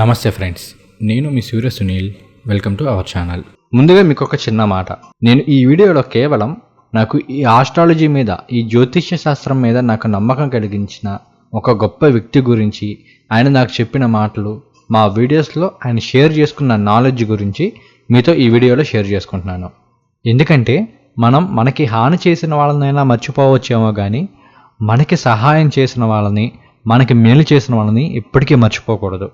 నమస్తే ఫ్రెండ్స్ నేను మీ Surya Sunil. Welcome to our channel ముందుగా మీకు ఒక చిన్న మాట. నేను ఈ వీడియోలో కేవలం నాకు ఈ ఆస్ట్రాలజీ మీద ఈ జ్యోతిష్య శాస్త్రం మీద నాకు నమ్మకం కలిగించిన ఒక గొప్ప వ్యక్తి గురించి ఆయన నాకు చెప్పిన మాటలు మా వీడియోస్లో ఆయన షేర్ చేసుకున్న నాలెడ్జ్ గురించి మీతో ఈ వీడియోలో షేర్ చేసుకుంటున్నాను. ఎందుకంటే మనం మనకి హాని చేసిన వాళ్ళనైనా మర్చిపోవచ్చేమో కానీ మనకి సహాయం చేసిన వాళ్ళని మనకి మేలు చేసిన వాళ్ళని ఎప్పటికీ మర్చిపోకూడదు.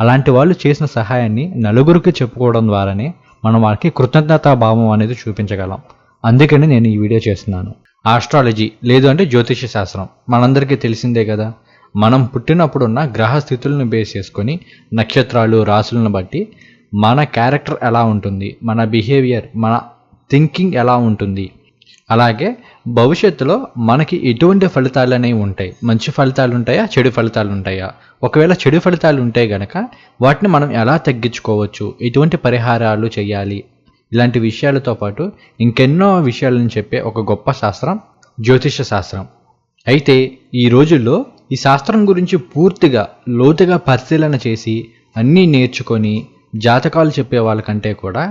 అలాంటి వాళ్ళు చేసిన సహాయాన్ని నలుగురికి చెప్పుకోవడం ద్వారానే మనం వారికి కృతజ్ఞతా భావం అనేది చూపించగలం. అందుకని నేను ఈ వీడియో చేస్తున్నాను. ఆస్ట్రాలజీ లేదు అంటే జ్యోతిష శాస్త్రం. మనందరికీ తెలిసిందే కదా. మనం పుట్టినప్పుడున్న గ్రహ స్థితులను బేస్ చేసుకొని నక్షత్రాలు రాసులను బట్టి మన క్యారెక్టర్ ఎలా ఉంటుంది? మన బిహేవియర్ మన థింకింగ్ ఎలా ఉంటుంది? అలాగే భవిష్యత్తులో మనకి ఎటువంటి ఫలితాలు అనేవి ఉంటాయి. మంచి ఫలితాలు ఉంటాయా చెడు ఫలితాలు ఉంటాయా ఒకవేళ చెడు ఫలితాలు ఉంటే గనక వాటిని మనం ఎలా తగ్గించుకోవచ్చు? ఎటువంటి పరిహారాలు చేయాలి. ఇలాంటి విషయాలతో పాటు ఇంకెన్నో విషయాలను చెప్పే ఒక గొప్ప శాస్త్రం జ్యోతిష శాస్త్రం. అయితే ఈ రోజుల్లో ఈ శాస్త్రం గురించి పూర్తిగా లోతుగా పరిశీలన చేసి అన్నీ నేర్చుకొని జాతకాలు చెప్పే వాళ్ళకంటే కూడా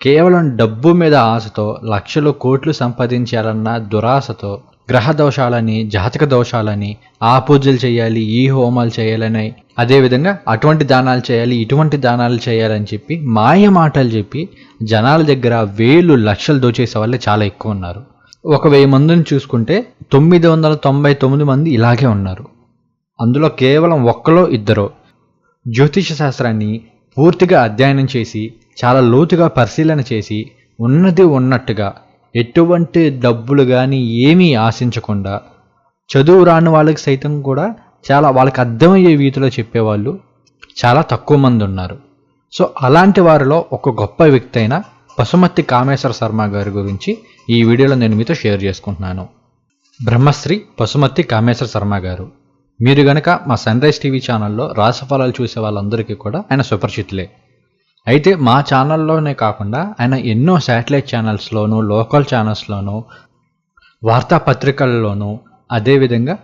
కేవలం డబ్బు మీద ఆశతో లక్షలు కోట్లు సంపాదించాలన్న దురాశతో గ్రహ దోషాలని జాతక దోషాలని ఆ పూజలు చేయాలి ఈ హోమాలు చేయాలని అదేవిధంగా అటువంటి దానాలు చేయాలి ఇటువంటి దానాలు చేయాలని చెప్పి మాయ మాటలు చెప్పి జనాల దగ్గర వేలు లక్షలు దోచేసే వాళ్ళే చాలా ఎక్కువ ఉన్నారు. ఒక వెయ్యి మందిని చూసుకుంటే తొమ్మిది వందల తొంభై తొమ్మిది మంది ఇలాగే ఉన్నారు. అందులో కేవలం ఒక్కలో ఇద్దరు జ్యోతిష శాస్త్రాన్ని పూర్తిగా అధ్యయనం చేసి చాలా లోతుగా పరిశీలన చేసి ఉన్నది ఉన్నట్టుగా ఎటువంటి డబ్బులు కానీ ఏమీ ఆశించకుండా చదువు రాని వాళ్ళకి సైతం కూడా చాలా వాళ్ళకి అర్థమయ్యే వీధిలో చెప్పేవాళ్ళు చాలా తక్కువ మంది ఉన్నారు. సో అలాంటి వారిలో ఒక గొప్ప వ్యక్తి అయిన పశుమతి కామేశ్వర శర్మ గారి గురించి ఈ వీడియోలో నేను మీతో షేర్ చేసుకుంటున్నాను. బ్రహ్మశ్రీ పశుమతి కామేశ్వర శర్మ గారు. మీరు గనక మా సన్ రైజ్ టీవీ ఛానల్లో రాసఫలాలు చూసే వాళ్ళందరికీ కూడా ఆయన సుపరిచితులే. అయితే మా ఛానల్లోనే కాకుండా ఆయన ఎన్నో శాటిలైట్ ఛానల్స్లోనూ లోకల్ ఛానల్స్లోనూ వార్తాపత్రికల్లోనూ అదేవిధంగా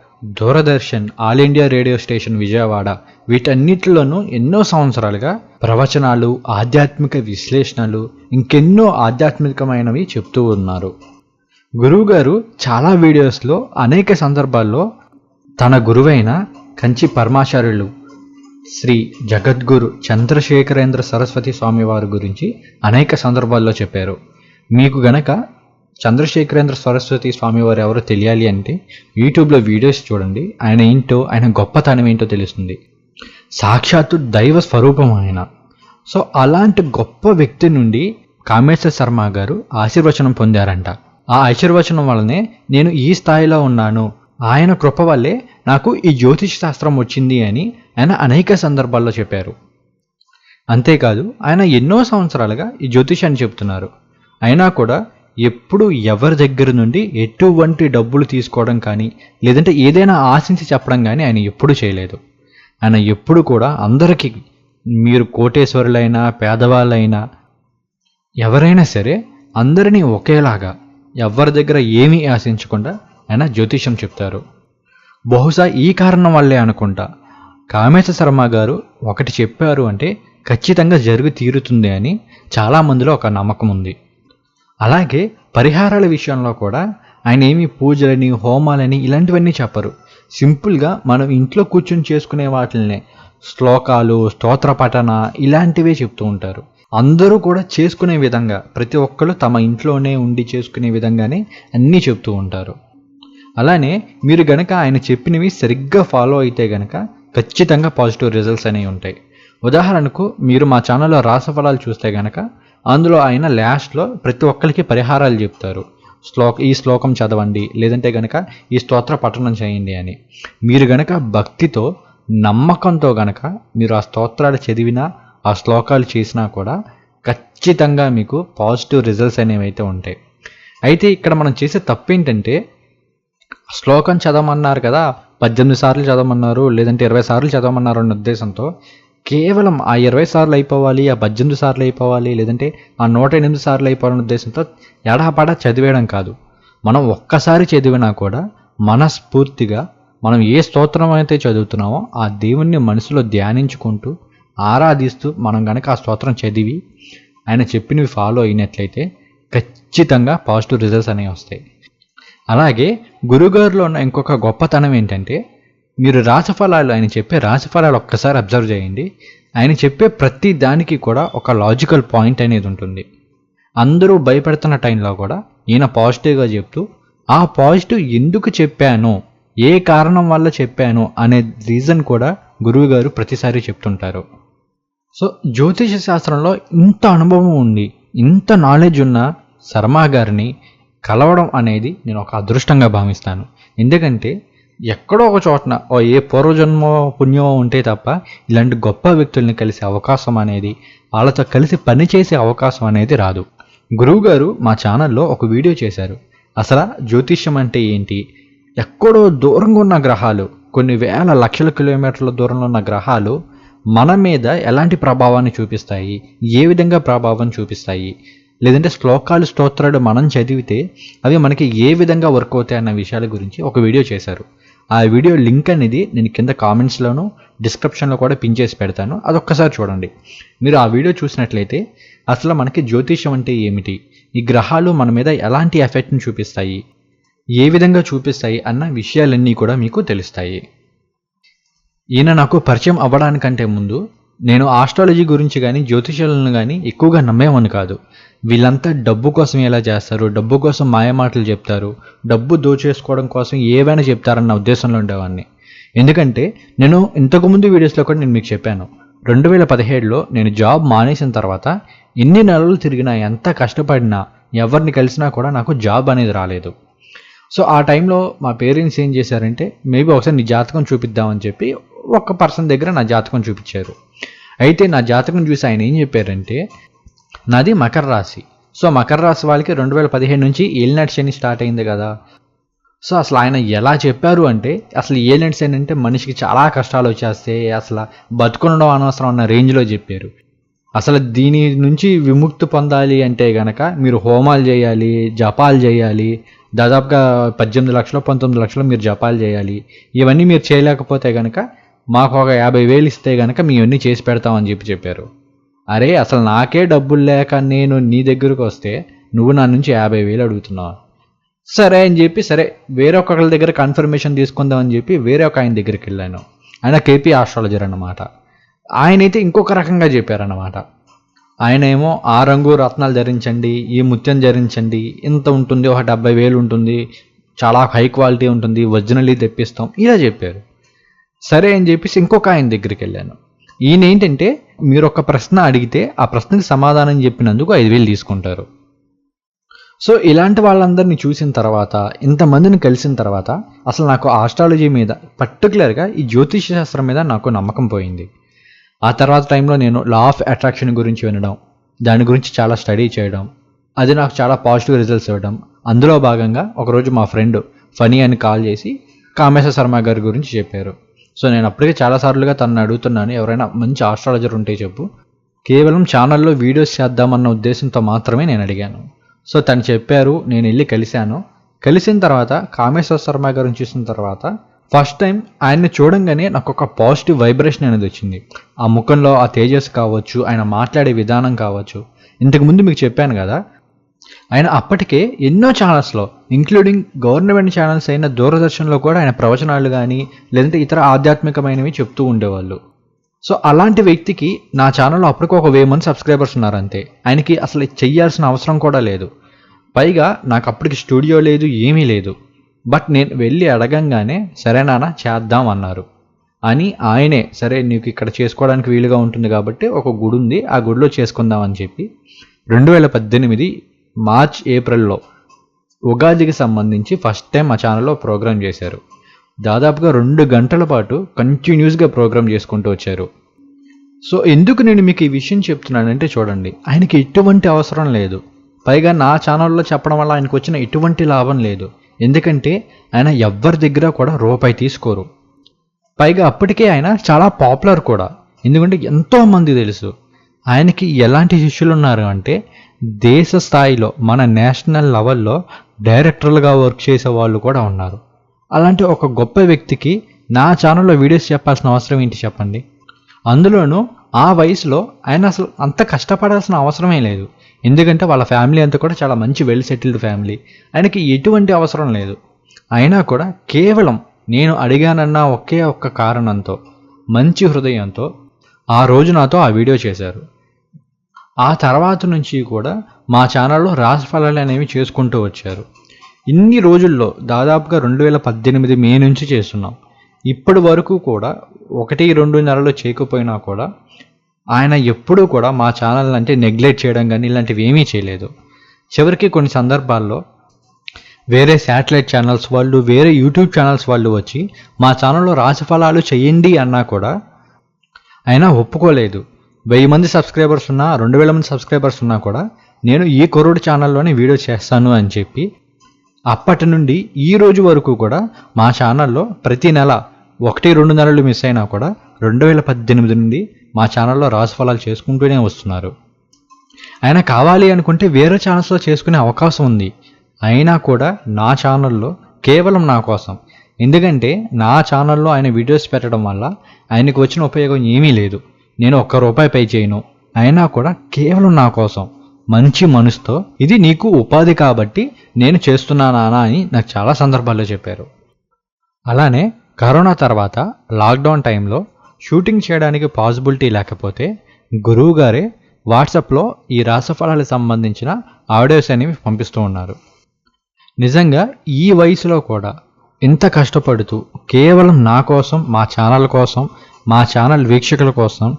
Doordarshan all India radio station Vijayawada వీటన్నిటిలోనూ ఎన్నో సంవత్సరాలుగా ప్రవచనాలు ఆధ్యాత్మిక విశ్లేషణలు ఇంకెన్నో ఆధ్యాత్మికమైనవి చెప్తూ ఉన్నారు. గురువుగారు చాలా వీడియోస్లో అనేక సందర్భాల్లో తన గురువైన కంచి పరమాచార్యులు శ్రీ జగద్గురు చంద్రశేఖరేంద్ర సరస్వతి స్వామివారి గురించి అనేక సందర్భాల్లో చెప్పారు. మీకు గనక చంద్రశేఖరేంద్ర సరస్వతి స్వామివారు ఎవరో తెలియాలి అంటే యూట్యూబ్లో వీడియోస్ చూడండి. ఆయన ఏంటో ఆయన గొప్పతనం ఏంటో తెలుస్తుంది. సాక్షాత్తు దైవ స్వరూపం ఆయన. సో అలాంటి గొప్ప వ్యక్తి నుండి కామేశ్వర శర్మ గారు ఆశీర్వచనం పొందారంట. ఆ ఆశీర్వచనం వల్లనే నేను ఈ స్థాయిలో ఉన్నాను. ఆయన కృప వల్లే నాకు ఈ జ్యోతిష్ శాస్త్రం వచ్చింది అని ఆయన అనేక సందర్భాల్లో చెప్పారు. అంతేకాదు ఆయన ఎన్నో సంవత్సరాలుగా ఈ జ్యోతిషాన్ని చెప్తున్నారు అయినా కూడా ఎప్పుడు ఎవరి దగ్గర నుండి ఎటువంటి డబ్బులు తీసుకోవడం కానీ లేదంటే ఏదైనా ఆశించి చెప్పడం కానీ ఆయన ఎప్పుడూ చేయలేదు. ఆయన ఎప్పుడు కూడా అందరికీ మీరు కోటేశ్వరులైనా పేదవాళ్ళైనా ఎవరైనా సరే అందరినీ ఒకేలాగా ఎవరి దగ్గర ఏమీ ఆశించకుండా ఆయన జ్యోతిషం చెప్తారు. బహుశా ఈ కారణం వల్లే అనుకుంటా కామేశ శర్మ గారు ఒకటి చెప్పారు అంటే ఖచ్చితంగా జరిగి తీరుతుంది అని చాలామందిలో ఒక నమ్మకం ఉంది. అలాగే పరిహారాల విషయంలో కూడా ఆయన ఏమి పూజలని హోమాలని ఇలాంటివన్నీ చెప్పరు. సింపుల్గా మనం ఇంట్లో కూర్చొని చేసుకునే వాటిల్నే శ్లోకాలు స్తోత్ర పఠన ఇలాంటివే చెప్తూ ఉంటారు. అందరూ కూడా చేసుకునే విధంగా ప్రతి ఒక్కరు తమ ఇంట్లోనే ఉండి చేసుకునే విధంగానే అన్నీ చెప్తూ ఉంటారు. అలానే మీరు గనక ఆయన చెప్పినవి సరిగ్గా ఫాలో అయితే గనక ఖచ్చితంగా పాజిటివ్ రిజల్ట్స్ అనేవి ఉంటాయి. ఉదాహరణకు మీరు మా ఛానల్లో రాసఫలాలు చూస్తే గనక అందులో ఆయన లాస్ట్లో ప్రతి ఒక్కరికి పరిహారాలు చెప్తారు. శ్లోక ఈ శ్లోకం చదవండి లేదంటే గనక ఈ స్తోత్ర పఠనం చేయండి అని. మీరు గనక భక్తితో నమ్మకంతో గనక మీరు ఆ స్తోత్రాలు చదివినా ఆ శ్లోకాలు చేసినా కూడా ఖచ్చితంగా మీకు పాజిటివ్ రిజల్ట్స్ అనేవి అయితే ఉంటాయి. అయితే ఇక్కడ మనం చేసే తప్పు ఏంటంటే శ్లోకం చదవమన్నారు కదా పద్దెనిమిది సార్లు చదవమన్నారు లేదంటే ఇరవై సార్లు చదవమన్నారు అన్న ఉద్దేశంతో కేవలం ఆ ఇరవై సార్లు అయిపోవాలి ఆ పద్దెనిమిది సార్లు అయిపోవాలి లేదంటే ఆ నూట ఎనిమిది సార్లు అయిపోవాలనే ఉద్దేశంతో ఎడాపడా చదివేయడం కాదు. మనం ఒక్కసారి చదివినా కూడా మనస్ఫూర్తిగా మనం ఏ స్తోత్రం అయితే చదువుతున్నామో ఆ దేవుణ్ణి మనసులో ధ్యానించుకుంటూ ఆరాధిస్తూ మనం కనుక ఆ స్తోత్రం చదివి ఆయన చెప్పినవి ఫాలో అయినట్లయితే ఖచ్చితంగా పాజిటివ్ రిజల్ట్స్ అనేవి వస్తాయి. అలాగే గురుగారిలో ఉన్న ఇంకొక గొప్పతనం ఏంటంటే మీరు రాశిఫలాలు ఆయన చెప్పే రాశిఫలాలు ఒక్కసారి అబ్జర్వ్ చేయండి. ఆయన చెప్పే ప్రతి దానికి కూడా ఒక లాజికల్ పాయింట్ అనేది ఉంటుంది. అందరూ భయపడుతున్న టైంలో కూడా ఈయన పాజిటివ్గా చెప్తూ ఆ పాజిటివ్ ఎందుకు చెప్పాను? ఏ కారణం వల్ల చెప్పాను? అనే రీజన్ కూడా గురువు గారు ప్రతిసారి చెప్తుంటారు. సో జ్యోతిష శాస్త్రంలో ఇంత అనుభవం ఉండి ఇంత నాలెడ్జ్ ఉన్న శర్మ గారిని కలవడం అనేది నేను ఒక అదృష్టంగా భావిస్తాను. ఎందుకంటే ఎక్కడో ఒక చోటన ఓ ఏ పూర్వజన్మ పుణ్యమో ఉంటే తప్ప ఇలాంటి గొప్ప వ్యక్తుల్ని కలిసే అవకాశం అనేది వాళ్ళతో కలిసి పనిచేసే అవకాశం అనేది రాదు. గురువుగారు మా ఛానల్లో ఒక వీడియో చేశారు. అసలు జ్యోతిష్యం అంటే ఏంటి? ఎక్కడో దూరంగా ఉన్న గ్రహాలు కొన్ని వేల లక్షల కిలోమీటర్ల దూరంలో ఉన్న గ్రహాలు మన మీద ఎలాంటి ప్రభావాన్ని చూపిస్తాయి? ఏ విధంగా ప్రభావం చూపిస్తాయి? లేదంటే శ్లోకాలు స్తోత్రాలు మనం చదివితే అవి మనకి ఏ విధంగా వర్క్ అవుతాయి అన్న విషయాల గురించి ఒక వీడియో చేశారు. ఆ వీడియో లింక్ అనేది నేను కింద కామెంట్స్లోను డిస్క్రిప్షన్లో కూడా పిన్ చేసి పెడతాను. అదొక్కసారి చూడండి. మీరు ఆ వీడియో చూసినట్లయితే అసలు మనకి జ్యోతిష్యం అంటే ఏమిటి? ఈ గ్రహాలు మన మీద ఎలాంటి ఎఫెక్ట్ని చూపిస్తాయి? ఏ విధంగా చూపిస్తాయి అన్న విషయాలన్నీ కూడా మీకు తెలుస్తాయి. ఈయన నాకు పరిచయం అవ్వడానికంటే ముందు నేను ఆస్ట్రాలజీ గురించి కానీ జ్యోతిషాలను కానీ ఎక్కువగా నమ్మేవాడిని కాదు. వీళ్ళంతా డబ్బు కోసం ఎలా చేస్తారు? డబ్బు కోసం మాయమాటలు చెప్తారు. డబ్బు దోచేసుకోవడం కోసం ఏవైనా చెప్తారన్న ఉద్దేశంలో ఉండేవాడిని. ఎందుకంటే నేను ఇంతకుముందు వీడియోస్లో కూడా నేను మీకు చెప్పాను. రెండు వేల పదిహేడులో నేను జాబ్ మానేసిన తర్వాత ఎన్ని నెలలు తిరిగినా ఎంత కష్టపడినా ఎవరిని కలిసినా కూడా నాకు జాబ్ అనేది రాలేదు. సో ఆ టైంలో మా పేరెంట్స్ ఏం చేశారంటే మేబీ ఒకసారి నీ జాతకం చూపిద్దామని చెప్పి ఒక పర్సన్ దగ్గర నా జాతకం చూపించారు. అయితే నా జాతకం చూసి ఆయన ఏం చెప్పారంటే నాది మకర రాశి. సో మకర రాశి వాళ్ళకి రెండు వేల పదిహేను నుంచి ఏలినాటి శని స్టార్ట్ అయింది కదా. సో అసలు ఆయన ఎలా చెప్పారు అంటే అసలు ఏలినాటి శని అంటే మనిషికి చాలా కష్టాలు వచ్చేస్తే అసలు బతుకుండడం అనవసరం అన్న రేంజ్లో చెప్పారు. అసలు దీని నుంచి విముక్తి పొందాలి అంటే గనక మీరు హోమాలు చేయాలి జపాలు చేయాలి దాదాపుగా పద్దెనిమిది లక్షలు పంతొమ్మిది లక్షలు మీరు జపాలు చేయాలి. ఇవన్నీ మీరు చేయలేకపోతే గనక మాకు ఒక యాభై వేలు ఇస్తే గనక మేము ఇవన్నీ చేసి పెడతామని చెప్పి చెప్పారు. అరే అసలు నాకే డబ్బులు లేక నేను నీ దగ్గరకు వస్తే నువ్వు నా నుంచి యాభై వేలు అడుగుతున్నావు. సరే అని చెప్పి సరే వేరే ఒకళ్ళ దగ్గర కన్ఫర్మేషన్ తీసుకుందామని చెప్పి వేరే ఒక ఆయన దగ్గరికి వెళ్ళాను. ఆయన కేపీ ఆస్ట్రాలజర్ అన్నమాట. ఆయన అయితే ఇంకొక రకంగా చెప్పారన్నమాట. ఆయన ఏమో ఆ రంగు రత్నాలు ధరించండి ఈ ముత్యం ధరించండి ఇంత ఉంటుంది ఒక డెబ్బై వేలు ఉంటుంది చాలా హై క్వాలిటీ ఉంటుంది ఒరిజినల్లీ తెప్పిస్తాం ఇలా చెప్పారు. సరే అని చెప్పేసి ఇంకొక ఆయన దగ్గరికి వెళ్ళాను. ఈయన ఏంటంటే మీరు ఒక ప్రశ్న అడిగితే ఆ ప్రశ్నకి సమాధానం చెప్పినందుకు ఐదు వేలు తీసుకుంటారు. సో ఇలాంటి వాళ్ళందరినీ చూసిన తర్వాత ఇంతమందిని కలిసిన తర్వాత అసలు నాకు ఆస్ట్రాలజీ మీద పర్టికులర్గా ఈ జ్యోతిష శాస్త్రం మీద నాకు నమ్మకం పోయింది. ఆ తర్వాత టైంలో నేను లా ఆఫ్ అట్రాక్షన్ గురించి వినడం దాని గురించి చాలా స్టడీ చేయడం అది నాకు చాలా పాజిటివ్ రిజల్ట్స్ ఇవ్వడం అందులో భాగంగా ఒకరోజు మా ఫ్రెండ్ ఫనీ అని కాల్ చేసి కామేశ్వర శర్మ గారి గురించి చెప్పారు. సో నేను అప్పటికే చాలాసార్లుగా తనని అడుగుతున్నాను ఎవరైనా మంచి ఆస్ట్రాలజర్ ఉంటే చెప్పు. కేవలం ఛానల్లో వీడియోస్ చేద్దామన్న ఉద్దేశంతో మాత్రమే నేను అడిగాను. సో తను చెప్పారు నేను వెళ్ళి కలిశాను. కలిసిన తర్వాత కామేశ్వర శర్మ గారిని చూసిన తర్వాత ఫస్ట్ టైం ఆయన్ని చూడంగానే నాకు ఒక పాజిటివ్ వైబ్రేషన్ అనేది వచ్చింది. ఆ ముఖంలో ఆ తేజస్ కావచ్చు ఆయన మాట్లాడే విధానం కావచ్చు. ఇంతకుముందు మీకు చెప్పాను కదా ఆయన అప్పటికే ఎన్నో ఛానల్స్లో ఇంక్లూడింగ్ గవర్నమెంట్ ఛానల్స్ అయిన దూరదర్శన్లో కూడా ఆయన ప్రవచనాలు కానీ లేదంటే ఇతర ఆధ్యాత్మికమైనవి చెప్తూ ఉండేవాళ్ళు. సో అలాంటి వ్యక్తికి నా ఛానల్లో అప్పటికి ఒక వెయ్యి మంది సబ్స్క్రైబర్స్ ఉన్నారు అంతే ఆయనకి అసలు చెయ్యాల్సిన అవసరం కూడా లేదు. పైగా నాకు అప్పటికి స్టూడియో లేదు ఏమీ లేదు. బట్ నేను వెళ్ళి అడగంగానే సరే నాన్న చేద్దాం అన్నారు. అని ఆయనే సరే నీకు ఇక్కడ చేసుకోవడానికి వీలుగా ఉంటుంది కాబట్టి ఒక గుడి ఉంది ఆ గుడిలో చేసుకుందాం అని చెప్పి రెండు వేల పద్దెనిమిది మార్చ్ ఏప్రిల్లో ఉగాదికి సంబంధించి ఫస్ట్ టైం మా ఛానల్లో ప్రోగ్రామ్ చేశారు. దాదాపుగా రెండు గంటల పాటు కంటిన్యూస్గా ప్రోగ్రామ్ చేసుకుంటూ వచ్చారు. సో ఎందుకు నేను మీకు ఈ విషయం చెప్తున్నానంటే చూడండి ఆయనకి ఎటువంటి అవసరం లేదు. పైగా నా ఛానల్లో చెప్పడం వల్ల ఆయనకు వచ్చిన ఎటువంటి లాభం లేదు. ఎందుకంటే ఆయన ఎవ్వరి దగ్గర కూడా రూపాయి తీసుకోరు. పైగా అప్పటికే ఆయన చాలా పాపులర్ కూడా. ఎందుకంటే ఎంతో మంది తెలుసు. ఆయనకి ఎలాంటి శిష్యులు ఉన్నారు అంటే దేశ స్థాయిలో మన నేషనల్ లెవెల్లో డైరెక్టర్లుగా వర్క్ చేసే వాళ్ళు కూడా ఉన్నారు. అలాంటి ఒక గొప్ప వ్యక్తికి నా ఛానల్లో వీడియోస్ చెప్పాల్సిన అవసరం ఏంటి చెప్పండి? అందులోనూ ఆ వయసులో ఆయన అసలు అంత కష్టపడాల్సిన అవసరమే లేదు. ఎందుకంటే వాళ్ళ ఫ్యామిలీ అంతా కూడా చాలా మంచి వెల్ సెటిల్డ్ ఫ్యామిలీ. ఆయనకి ఎటువంటి అవసరం లేదు. అయినా కూడా కేవలం నేను అడిగానన్న ఒకే ఒక్క కారణంతో మంచి హృదయంతో ఆ రోజు నాతో ఆ వీడియో చేశారు. ఆ తర్వాత నుంచి కూడా మా ఛానల్లో రాశిఫలాలు అనేవి చేసుకుంటూ వచ్చారు. ఇన్ని రోజుల్లో దాదాపుగా రెండు వేల పద్దెనిమిది మే నుంచి చేస్తున్నాం. ఇప్పటి వరకు కూడా ఒకటి రెండు నెలలు చేయకపోయినా కూడా ఆయన ఎప్పుడూ కూడా మా ఛానల్ అంటే నెగ్లెక్ట్ చేయడం కానీ ఇలాంటివి ఏమీ చేయలేదు. చివరికి కొన్ని సందర్భాల్లో వేరే శాటిలైట్ ఛానల్స్ వాళ్ళు వేరే యూట్యూబ్ ఛానల్స్ వాళ్ళు వచ్చి మా ఛానల్లో రాశిఫలాలు చేయండి అన్నా కూడా ఆయన ఒప్పుకోలేదు. వెయ్యి మంది సబ్స్క్రైబర్స్ ఉన్నా రెండు వేల మంది సబ్స్క్రైబర్స్ ఉన్నా కూడా నేను ఈ కొరుడు ఛానల్లోనే వీడియో చేస్తాను అని చెప్పి అప్పటి నుండి ఈ రోజు వరకు కూడా మా ఛానల్లో ప్రతి నెల ఒకటి రెండు నెలలు మిస్ అయినా కూడా రెండు వేల పద్దెనిమిది నుండి మా ఛానల్లో రాశిఫలాలు చేసుకుంటూనే వస్తున్నారు. ఆయన కావాలి అనుకుంటే వేరే ఛానల్స్లో చేసుకునే అవకాశం ఉంది. అయినా కూడా నా ఛానల్లో కేవలం నా కోసం. ఎందుకంటే నా ఛానల్లో ఆయన వీడియోస్ పెట్టడం వల్ల ఆయనకు వచ్చిన ఉపయోగం ఏమీ లేదు. నేను ఒక్క రూపాయి పే చేయను. అయినా కూడా కేవలం నా కోసం. మంచి మనసుతో ఇది నీకు ఉపాధి కాబట్టి నేను చేస్తున్నానా అని నాకు చాలా సందర్భాల్లో చెప్పారు. అలానే కరోనా తర్వాత లాక్డౌన్ టైంలో షూటింగ్ చేయడానికి పాసిబిలిటీ లేకపోతే గురువు గారే వాట్సాప్లో ఈ రాసఫలాలకు సంబంధించిన ఆడియోస్ అనేవి పంపిస్తూ ఉన్నారు. నిజంగా ఈ వయసులో కూడా ఇంత కష్టపడుతూ కేవలం నా కోసం మా ఛానల్ కోసం మా ఛానల్ వీక్షకుల కోసం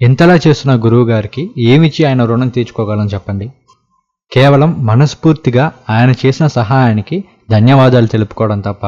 ఇంతలా చేస్తున్న గురువు గారికి ఏమిచ్చి ఆయన రుణం తీర్చుకోగలం చెప్పండి? కేవలం మనస్ఫూర్తిగా ఆయన చేసిన సహాయానికి ధన్యవాదాలు తెలుపుకోవడం తప్ప